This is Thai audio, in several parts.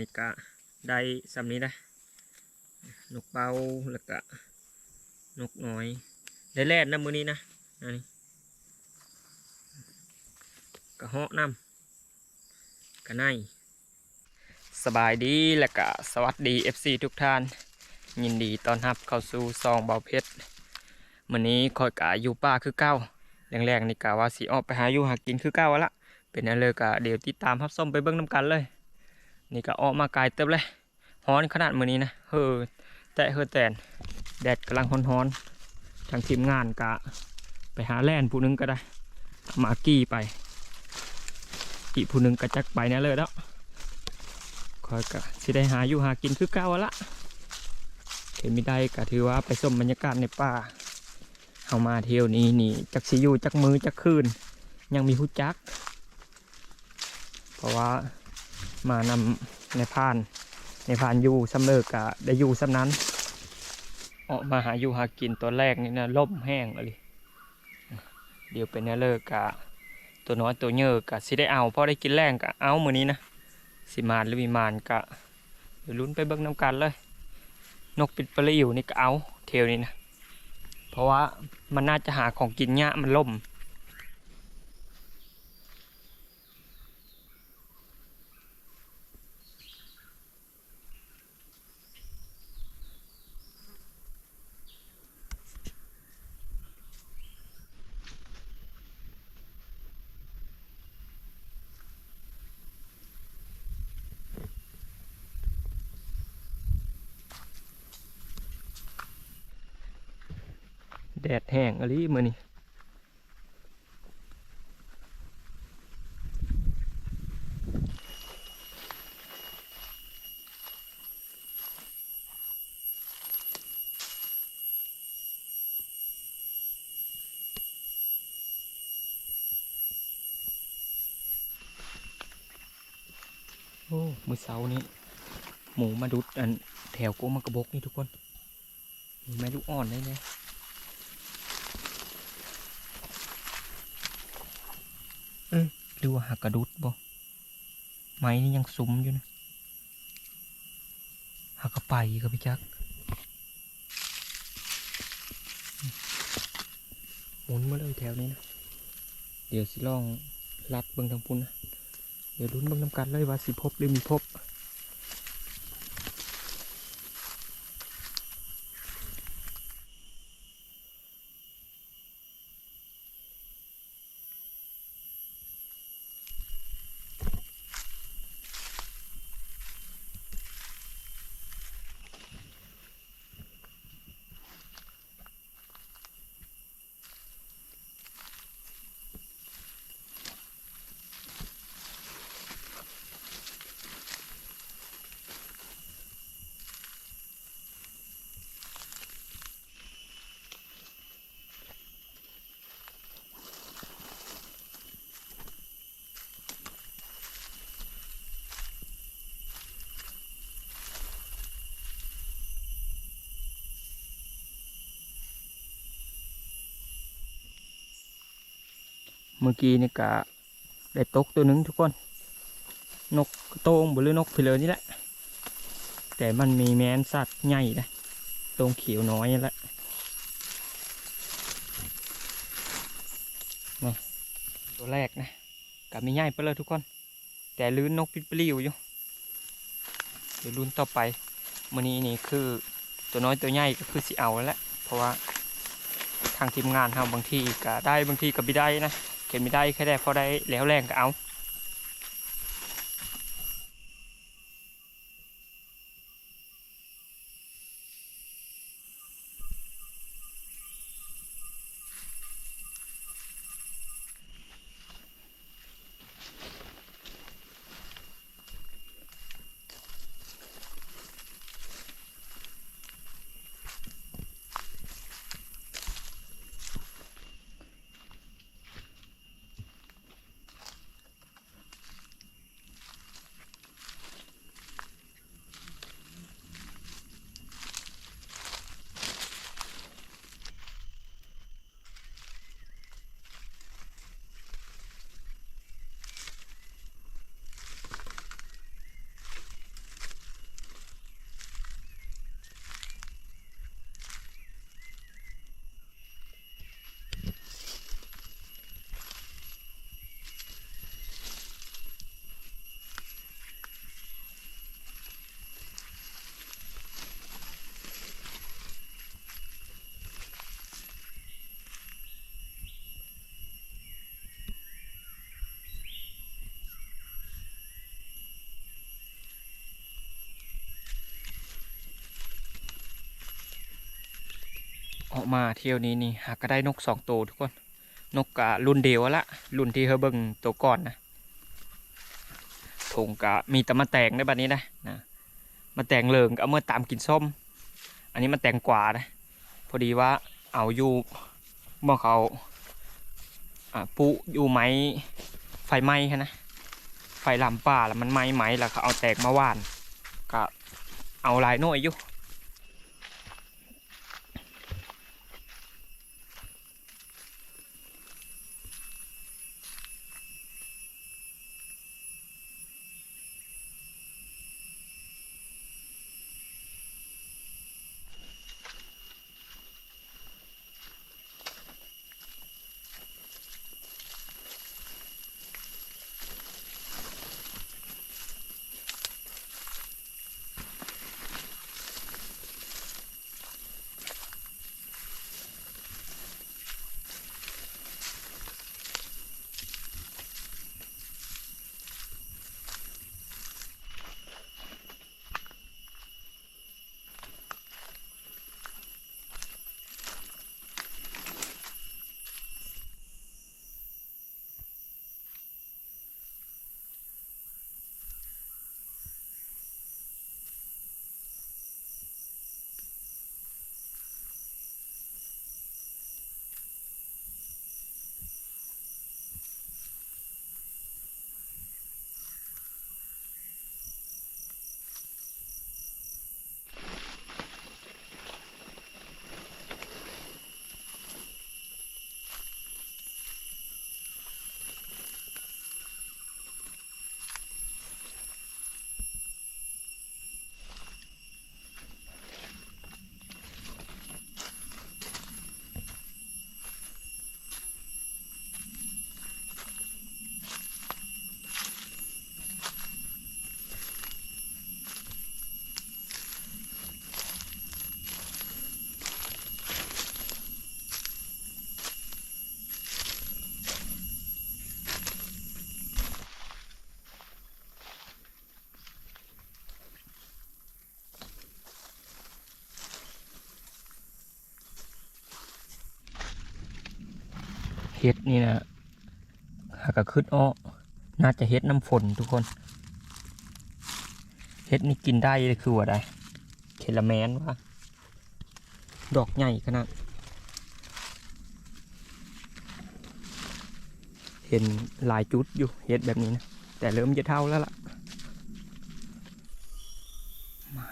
นี้ก็ได้สำนี้นะนกเป่าแล้วก็นกน้อย ได้แล่นน้ำมือนี้นะอันนี้กระเหาะน้ำกระไนสบายดีและก็สวัสดี FC ทุกท่าน ยินดีต้อนรับเข้าสู่ซองเบาเพชรมื้อนี้คอยกะอยู่ป่าคือเก้าแรงๆนี่กะว่าสิออกไปหาอยู่หากินคือเก้าละเป็นนั่นเลยกะเดี๋ยวติดตามรับส้มไปเบิ่งน้ำกันเลย นี่ก็ออกมาไกลเติบเลยฮ้อนขนาดมือนี้นะเฮอแตะเฮอแตนแดดกำลังฮ้อนๆทางทีมงานกะไปหาแล่นผู้หนึงก็ได้มากี้ไป อีกผู้หนึงก็จักไปน่เลยแล้วคอยกะสิได้หาอยู่หากินคือเก้าละเห็นไม่ได้ก็ถือว่าไปชมบรรยากาศในป่าเอามาเที่ยวนี้นี่จักสิอยู่จักมือจักคืนยังมีผู้จัก เพราะว่า มานำในพาน ในพานอยู่ซ้ำเลิกกะได้อยู่ซ้ำนั้นออกมาหาอยู่หากินตัวแรกนี่นะล่มแห้งเลยเดี๋ยวเป็นแนเลิกกะตัวน้อยตัวเยอะกะสิได้เอาเพราะได้กินแรงกะเอามือนี้นะสิมานหรือมีมานกะเดี๋ยวลุ้นไปเบิ่งน้ำกันเลย นกปิดปลิวนี่ก็เอาเทวนี้นะเพราะว่ามันน่าจะหาของกินเงี้ยมันล่ม แดดแห้งอะไรมือนี่โอ้มือเสานี้ หมูมาดุดอันแถวโกมากระบกนี่ทุกคน มีแม่ลูกอ่อนได้ไหม หรือว่าหักกระดุดบ่ไม้นี่ยังซุ้มอยู่นะหักกระไปกับพี่จักหมุนมาเลยแถวนี้นะ เดี๋ยวสิลองลัดเบิ่งทางพุ่นนะ เดี๋ยวลุ้นเบิ่งทำกันเลยว่าสิพบหรือมีพบ เมื่อกี้นี่กะได้ตกตัวหนึ่งทุกคน นกโตงหรือนกพิเลอนี่แหละ แต่มันมีแมนสัตว์ใหญ่นะตรงเขียวน้อยนี่แหละนี่ตัวแรกนะกับมีใหญ่ไปเลยทุกคน แต่ลื้นนกปิดปลิวอยู่เดี๋ยวลุ้นต่อไปมันนี้นี่คือตัวน้อยตัวใหญ่ก็คือสิเอาแล้วแหละเพราะว่าทางทีมงานเราบางทีก็ได้บางทีก็ไม่ได้นะ เข็นไม่ได้แค่ได้พอได้แล้วแรงก็เอา มาเที่ยวนี้นี่หากก็ได้นกสองตัวทุกคน นกกะรุ่นเดียวละรุ่นที่เฮาเบิงตัวก่อนนะถงกะมีแต่มาแตงในบัดนี้นะนะมาแตงเลิงก็เอามื่อตามกินส้ม อันนี้มาแตงกวานะพอดีว่าเอาอยู่บ่อเขาปุอยู่ไม้ไฟไหม้ค่ะนะไฟลามป่าแล้วมันไหม้ไหมแล้วเขาเอาแตกมาว่านก็เอาลายน่วยอยู่ เฮ็ดนี่นะหากะขึ้นอ้อน่าจะเฮ็ดน้ำฝนทุกคนเฮ็ดนี่กินได้คือว่าได้เคลแมนว่าดอกใหญ่ขนาดเห็นหลายจุดอยู่เฮ็ดแบบนี้นะแต่เริ่มจะเท่าแล้วล่ะมา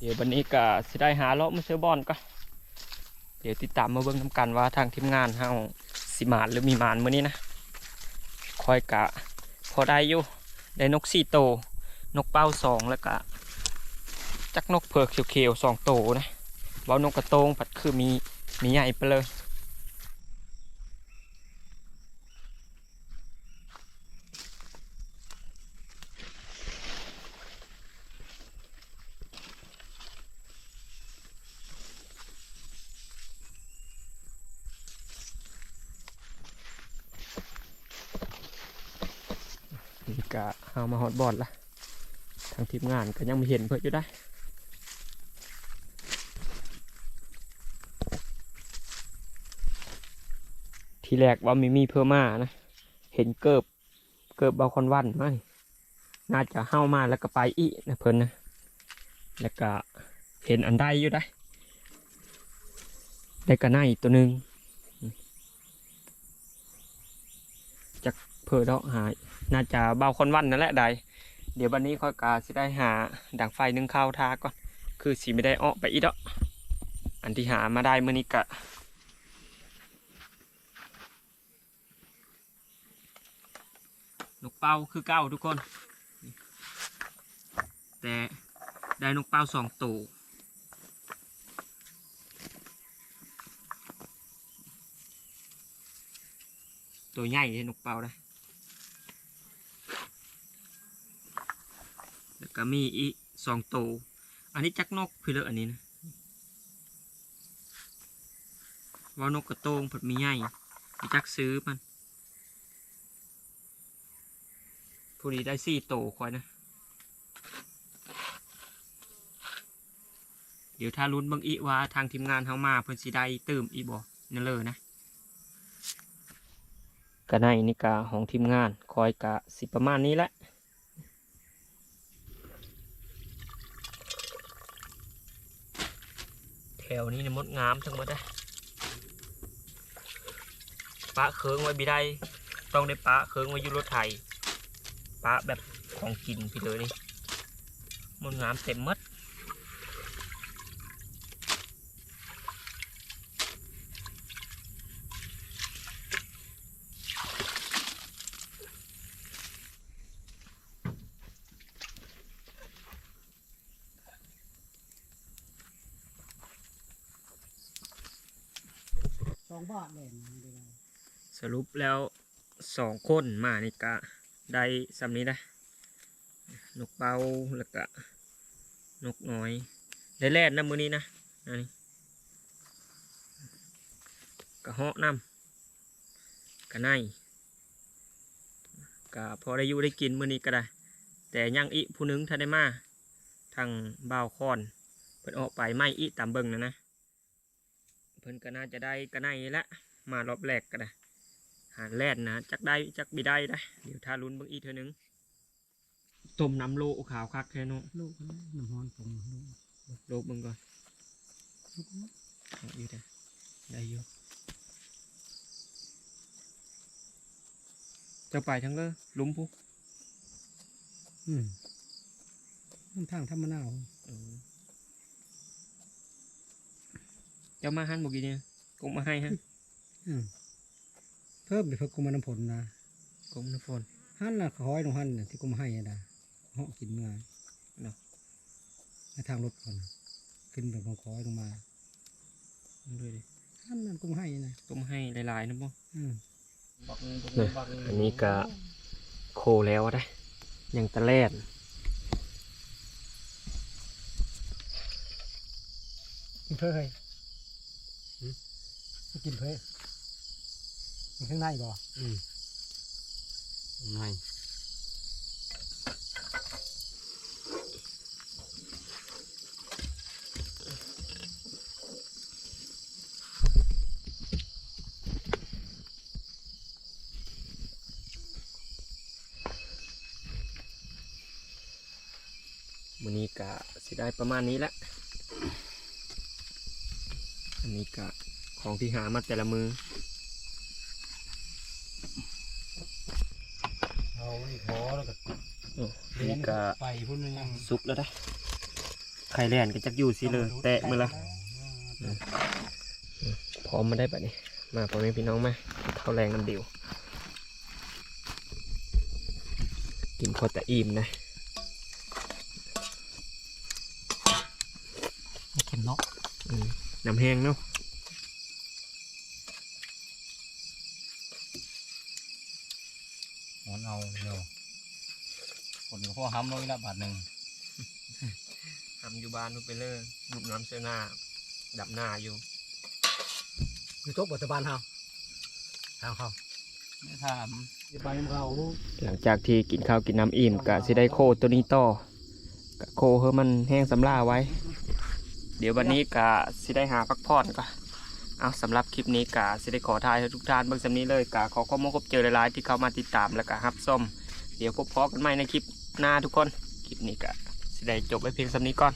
เดี๋ยววันนี้ก็สิได้หาเลาะมาเซอบอนก็เดี๋ยวติดตามมาเบิ้งทำกันว่าทางทีมงานเฮาสิมานหรือมีมานมื้อนี้นะคอยกะพอได้อยู่ได้นกสี่โตวนกเป้าสองแล้วก็จักนกเผือกเขียวๆสองโตวนะเว้านกกระโตงผัดคือมีมีใหญ่ไปเลย นี่ก็ อามาฮอตบอดละทางทีมงานก็ยังไม่เห็นเพื่ออยู่ได้ทีแรกว่ามีมีเพิ่มมานะ เห็นเกิบเกิบบาคอนวันไหมน่าจะเข้ามาแล้วก็ไปอีนะเพิ่นนะ แล้วก็เห็นอันใดอยู่ได้ ได้กระไนตัวหนึ่งจากเพอดอกหาย น่าจะเบาคนวันนั่นแหละใดเดี๋ยววันนี้ค่อยกาสิได้หาดังไฟนึ่งข้าวทาก่อน คือสีไม่ได้ออกไปอีดอกอันที่หามาได้เมื่อนี้กะนกเป้าคือเก้าทุกคน แต่ได้นกเป้าสองตัวตัวใหญ่เลยนกเป้าได้ แล้ว ก็มีอีกสองโต อันนี้จักนกพี่เลออันนี้นะว่านกกระโตงผัดมีใหญ่มีจักซื้อมันผู้ดีได้สี่โตควายนะ เดี๋ยวถ้าลุ้นเบางอีว่าทางทีมงานเขามาเพิ่นสิได้เติมอีบ่นั่นเลยนะก็ในนี่กาของทีมงานคอยกะสิประมาณนี้แหละ แถวนี้เนี่ยมดงามทั้งหมดเลยปะเคืองไว้บีได้ ต้องได้ปะเคืองไว้อยุรถไทยปะแบบของกินพี่เลยนี่มดงามเต็มมด องบาทเลยนะเดี๋ยวนะสรุปแล้วสองคนมานี่กะได้สำนี้นะนกเป้าแล้วก็นกน้อย ได้แล่นนะมือนี้นะอันนี้กระเหาะน้ำกระไนกะพอได้อยู่ได้กินมือนี้ก็ได้ แต่ยังอีผู้หนึงถ้านได้มาทางบ่าวคอนเพิ่นออกไปไม่อีตามเบิ่งนะนะ พิ่นก็น่าจะได้กระไนละมารอบแรกก็ได้หาแล่นนะจักได้จักบิได้ได้เดี๋ยวถ้าลุ้นเบิ่งอีกเท่านึงต้มน้ำโลขาวคักแค่นู้นลูกนะน้ำฮ้อนผมลูกโลกเบิ่งก่อนลูกนะเอาอยู่ได้ได้อยู่เจะไปทั้งเลยหลุมผู้อืมน้ำทางทำมะนาว เออเจ้ามาหันบอกกี่เนี่ยกงมาให้ฮะอืมเพิ่มเดี๋ยวเพิ่มกุมารน้ำผลนะกงน้ำฝนหั่นน่ะขอให้ลงหั่นน่ะที่กุมให้อะนะเหาะกินเมื่อเนาะในทางรถก่อนนะขึ้นแบบของขอให้ลงมาเอาด้วยดิหั่นนั่นกุมให้นะกงให้หลายๆนะบ่อืมอันนี้ก็โคแล้วได้ยังตะแลดกินเพื่อให้ กินเพื่อมีข้างในบ่อืมไม่วันนี้กะสิได้ประมาณนี้แหละอั นนี้กะของที่หามาแต่ละมือเอานี่ขอแล้วก็โอ้อันนี้กะไปพุ่นนึงซุกแล้วได้ไข่แลนก็จักอยู่สิเลย แตะมือละพร้อมมาได้ปะนี่มาพ่อแม่พี่น้องมากินข้าวแรงน้ำเดียวกินพอแต่อิ่มนะไม่เค็มเนาะอืมน้ำแห้งเนาะ หอนเอาเดียวคนก็พอ ห้ำลงละบาทหนึ่งทำอยู่บ้านนู่นไปเลยบุบน้ำเสื้อหน้าดับหน้าอยู่อยู่โต๊ะปัจจุบันเฮาทางเขาไม่ถามจะไปเขาหลังจากที่กินข้าวกินน้ำอิ่มกะสิได้โคตัวนี้ต่อกะโคเฮ้มันแห้งสำลาไว้ เดี๋ยววันนี้กะสิได้หาพักผ่อนก็เอาสำหรับคลิปนี้กะสิได้ขอทายให้ทุกท่านเบิ่งสำนี้เลยกะขอข้อมูลครบเจอหลายๆที่เข้ามาติดตามแล้วก็ฮับส้มเดี๋ยวพบพอกันใหม่ในคลิป หน้าทุกคนคลิปนี้ก็สิได้จบไว้เพียงสำนี้ก่อน